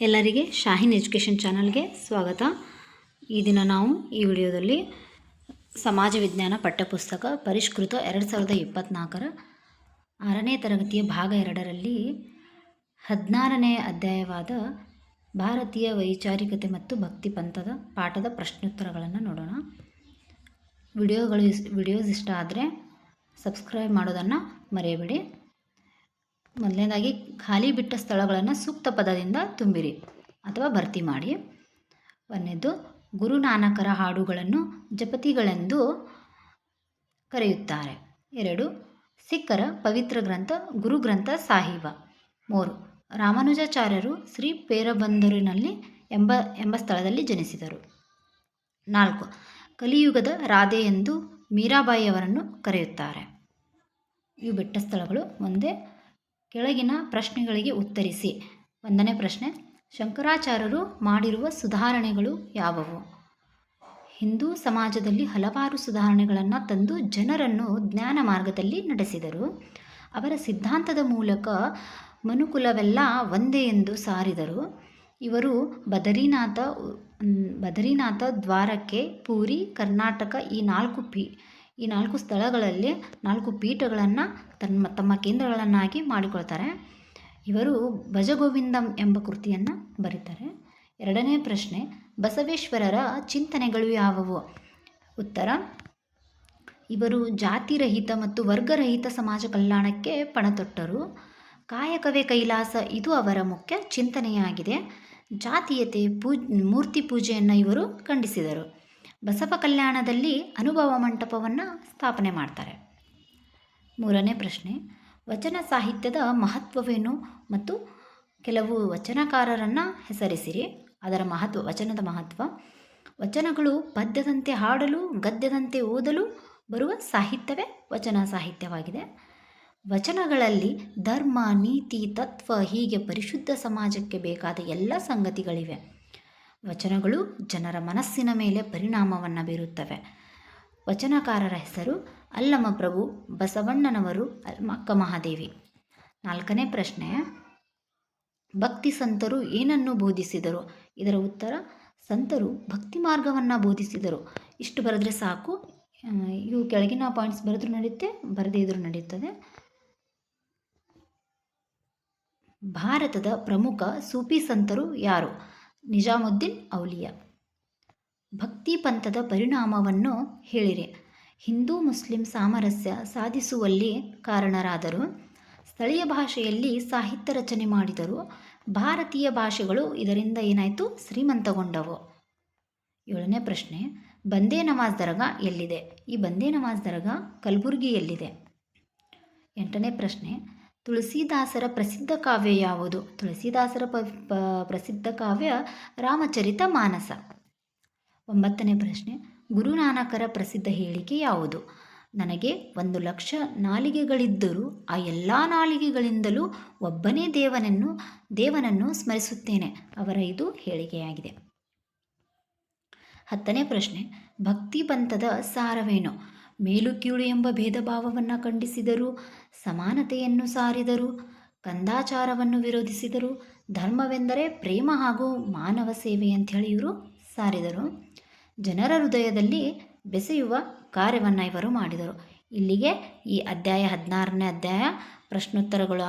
ಎಲ್ಲರಿಗೆ ಶಾಹಿನ್ ಎಜುಕೇಷನ್ ಚಾನಲ್ಗೆ ಸ್ವಾಗತ. ಈ ದಿನ ನಾವು ಈ ವಿಡಿಯೋದಲ್ಲಿ ಸಮಾಜ ವಿಜ್ಞಾನ ಪಠ್ಯಪುಸ್ತಕ ಪರಿಷ್ಕೃತ ಎರಡು ಸಾವಿರದ ಇಪ್ಪತ್ತ್ನಾಲ್ಕರ ಆರನೇ ತರಗತಿಯ ಭಾಗ ಎರಡರಲ್ಲಿ ಹದಿನಾರನೇ ಅಧ್ಯಾಯವಾದ ಭಾರತೀಯ ವೈಚಾರಿಕತೆ ಮತ್ತು ಭಕ್ತಿ ಪಂಥದ ಪಾಠದ ಪ್ರಶ್ನೋತ್ತರಗಳನ್ನು ನೋಡೋಣ. ವಿಡಿಯೋಗಳು ವಿಡಿಯೋಸ್ ಇಷ್ಟ ಆದರೆ ಸಬ್ಸ್ಕ್ರೈಬ್ ಮಾಡೋದನ್ನು ಮರೆಯಬೇಡಿ. ಮೊದಲನೇದಾಗಿ ಖಾಲಿ ಬಿಟ್ಟ ಸ್ಥಳಗಳನ್ನು ಸೂಕ್ತ ಪದದಿಂದ ತುಂಬಿರಿ ಅಥವಾ ಭರ್ತಿ ಮಾಡಿ. ಒಂದನೇದು ಗುರುನಾನಕರ ಹಾಡುಗಳನ್ನು ಜಪತಿಗಳೆಂದು ಕರೆಯುತ್ತಾರೆ. ಎರಡು, ಸಿಖ್ಖರ ಪವಿತ್ರ ಗ್ರಂಥ ಗುರುಗ್ರಂಥ ಸಾಹಿಬ. ಮೂರು, ರಾಮಾನುಜಾಚಾರ್ಯರು ಶ್ರೀ ಪೇರಬಂದರಿನಲ್ಲಿ ಎಂಬ ಎಂಬ ಸ್ಥಳದಲ್ಲಿ ಜನಿಸಿದರು. ನಾಲ್ಕು, ಕಲಿಯುಗದ ರಾಧೆ ಎಂದು ಮೀರಾಬಾಯಿಯವರನ್ನು ಕರೆಯುತ್ತಾರೆ. ಇವು ಬೆಟ್ಟ ಸ್ಥಳಗಳು. ಒಂದೇ ಕೆಳಗಿನ ಪ್ರಶ್ನೆಗಳಿಗೆ ಉತ್ತರಿಸಿ. ಒಂದನೇ ಪ್ರಶ್ನೆ, ಶಂಕರಾಚಾರ್ಯರು ಮಾಡಿರುವ ಸುಧಾರಣೆಗಳು ಯಾವುವು? ಹಿಂದೂ ಸಮಾಜದಲ್ಲಿ ಹಲವಾರು ಸುಧಾರಣೆಗಳನ್ನು ತಂದು ಜನರನ್ನು ಜ್ಞಾನ ಮಾರ್ಗದಲ್ಲಿ ನಡೆಸಿದರು. ಅವರ ಸಿದ್ಧಾಂತದ ಮೂಲಕ ಮನುಕುಲವೆಲ್ಲ ಒಂದೇ ಎಂದು ಸಾರಿದರು. ಇವರು ಬದರಿನಾಥ ಬದರಿನಾಥ ದ್ವಾರಕೆ ಪೂರಿ, ಕರ್ನಾಟಕ ಈ ನಾಲ್ಕು ಪಿ ಈ ನಾಲ್ಕು ಸ್ಥಳಗಳಲ್ಲಿ ನಾಲ್ಕು ಪೀಠಗಳನ್ನು ತಮ್ಮ ತಮ್ಮ ಕೇಂದ್ರಗಳನ್ನಾಗಿ ಮಾಡಿಕೊಳ್ತಾರೆ. ಇವರು ಭಜಗೋವಿಂದಂ ಎಂಬ ಕೃತಿಯನ್ನು ಬರೀತಾರೆ. ಎರಡನೇ ಪ್ರಶ್ನೆ, ಬಸವೇಶ್ವರರ ಚಿಂತನೆಗಳು ಯಾವುವು? ಉತ್ತರ, ಇವರು ಜಾತಿರಹಿತ ಮತ್ತು ವರ್ಗರಹಿತ ಸಮಾಜ ಕಲ್ಯಾಣಕ್ಕೆ ಪಣತೊಟ್ಟರು. ಕಾಯಕವೇ ಕೈಲಾಸ, ಇದು ಅವರ ಮುಖ್ಯ ಚಿಂತನೆಯಾಗಿದೆ. ಜಾತೀಯತೆ ಪೂ, ಮೂರ್ತಿ ಪೂಜೆಯನ್ನು ಇವರು ಖಂಡಿಸಿದರು. ಬಸವ ಕಲ್ಯಾಣದಲ್ಲಿ ಅನುಭವ ಮಂಟಪವನ್ನು ಸ್ಥಾಪನೆ ಮಾಡ್ತಾರೆ. ಮೂರನೇ ಪ್ರಶ್ನೆ, ವಚನ ಸಾಹಿತ್ಯದ ಮಹತ್ವವೇನು ಮತ್ತು ಕೆಲವು ವಚನಕಾರರನ್ನು ಹೆಸರಿಸಿರಿ. ಅದರ ಮಹತ್ವ, ವಚನದ ಮಹತ್ವ, ವಚನಗಳು ಪದ್ಯದಂತೆ ಹಾಡಲು, ಗದ್ಯದಂತೆ ಓದಲು ಬರುವ ಸಾಹಿತ್ಯವೇ ವಚನ ಸಾಹಿತ್ಯವಾಗಿದೆ. ವಚನಗಳಲ್ಲಿ ಧರ್ಮ, ನೀತಿ, ತತ್ವ ಹೀಗೆ ಪರಿಶುದ್ಧ ಸಮಾಜಕ್ಕೆ ಬೇಕಾದ ಎಲ್ಲ ಸಂಗತಿಗಳಿವೆ. ವಚನಗಳು ಜನರ ಮನಸ್ಸಿನ ಮೇಲೆ ಪರಿಣಾಮವನ್ನು ಬೀರುತ್ತವೆ. ವಚನಕಾರರ ಹೆಸರು ಅಲ್ಲಮ ಪ್ರಭು, ಬಸವಣ್ಣನವರು ಅಕ್ಕ ಮಹಾದೇವಿ. ನಾಲ್ಕನೇ ಪ್ರಶ್ನೆ, ಭಕ್ತಿ ಸಂತರು ಏನನ್ನು ಬೋಧಿಸಿದರು? ಇದರ ಉತ್ತರ, ಸಂತರು ಭಕ್ತಿ ಮಾರ್ಗವನ್ನು ಬೋಧಿಸಿದರು. ಇಷ್ಟು ಬರೆದ್ರೆ ಸಾಕು. ಇವು ಕೆಳಗಿನ ಪಾಯಿಂಟ್ಸ್ ಬರೆದ್ರೂ ನಡೆಯುತ್ತೆ ಬರದೇ ಇದ್ರೂ ನಡೆಯುತ್ತದೆ ಭಾರತದ ಪ್ರಮುಖ ಸೂಫಿ ಸಂತರು ಯಾರು? ನಿಜಾಮುದ್ದೀನ್ ಔಲಿಯಾ. ಭಕ್ತಿ ಪಂಥದ ಪರಿಣಾಮವನ್ನು ಹೇಳಿರಿ. ಹಿಂದೂ ಮುಸ್ಲಿಂ ಸಾಮರಸ್ಯ ಸಾಧಿಸುವಲ್ಲಿ ಕಾರಣರಾದರು. ಸ್ಥಳೀಯ ಭಾಷೆಯಲ್ಲಿ ಸಾಹಿತ್ಯ ರಚನೆ ಮಾಡಿದರು. ಭಾರತೀಯ ಭಾಷೆಗಳು ಇದರಿಂದ ಏನಾಯಿತು? ಶ್ರೀಮಂತಗೊಂಡವು. ಏಳನೇ ಪ್ರಶ್ನೆ. ಬಂದೇ ನವಾಜ್ ದರ್ಗಾ ಎಲ್ಲಿದೆ? ಈ ಬಂದೇ ನವಾಜ್ ದರ್ಗಾ ಕಲಬುರಗಿಯಲ್ಲಿದೆ. ಎಂಟನೇ ಪ್ರಶ್ನೆ. ತುಳಸಿದಾಸರ ಪ್ರಸಿದ್ಧ ಕಾವ್ಯ ಯಾವುದು? ತುಳಸಿದಾಸರ ಪ್ರಸಿದ್ಧ ಕಾವ್ಯ ರಾಮಚರಿತ ಮಾನಸ. ಒಂಬತ್ತನೇ ಪ್ರಶ್ನೆ. ಗುರುನಾನಕರ ಪ್ರಸಿದ್ಧ ಹೇಳಿಕೆ ಯಾವುದು? ನನಗೆ ಒಂದು ಲಕ್ಷ ನಾಲಿಗೆಗಳಿದ್ದರೂ ಆ ಎಲ್ಲ ನಾಲಿಗೆಗಳಿಂದಲೂ ಒಬ್ಬನೇ ದೇವನನ್ನು ದೇವನನ್ನು ಸ್ಮರಿಸುತ್ತೇನೆ. ಅವರ ಇದು ಹೇಳಿಕೆಯಾಗಿದೆ. ಹತ್ತನೇ ಪ್ರಶ್ನೆ. ಭಕ್ತಿ ಪಂಥದ ಸಾರವೇನು? ಮೇಲು ಕೀಳು ಎಂಬ ಭೇದ ಭಾವವನ್ನು ಖಂಡಿಸಿದರು, ಸಮಾನತೆಯನ್ನು ಸಾರಿದರು, ಕಂದಾಚಾರವನ್ನು ವಿರೋಧಿಸಿದರು, ಧರ್ಮವೆಂದರೆ ಪ್ರೇಮ ಹಾಗೂ ಮಾನವ ಸೇವೆ ಅಂಥೇಳಿ ಇವರು ಸಾರಿದರು. ಜನರ ಹೃದಯದಲ್ಲಿ ಬೆಸೆಯುವ ಕಾರ್ಯವನ್ನು ಇವರು ಮಾಡಿದರು. ಇಲ್ಲಿಗೆ ಈ ಅಧ್ಯಾಯ ಹದಿನಾರನೇ ಅಧ್ಯಾಯ ಪ್ರಶ್ನೋತ್ತರಗಳು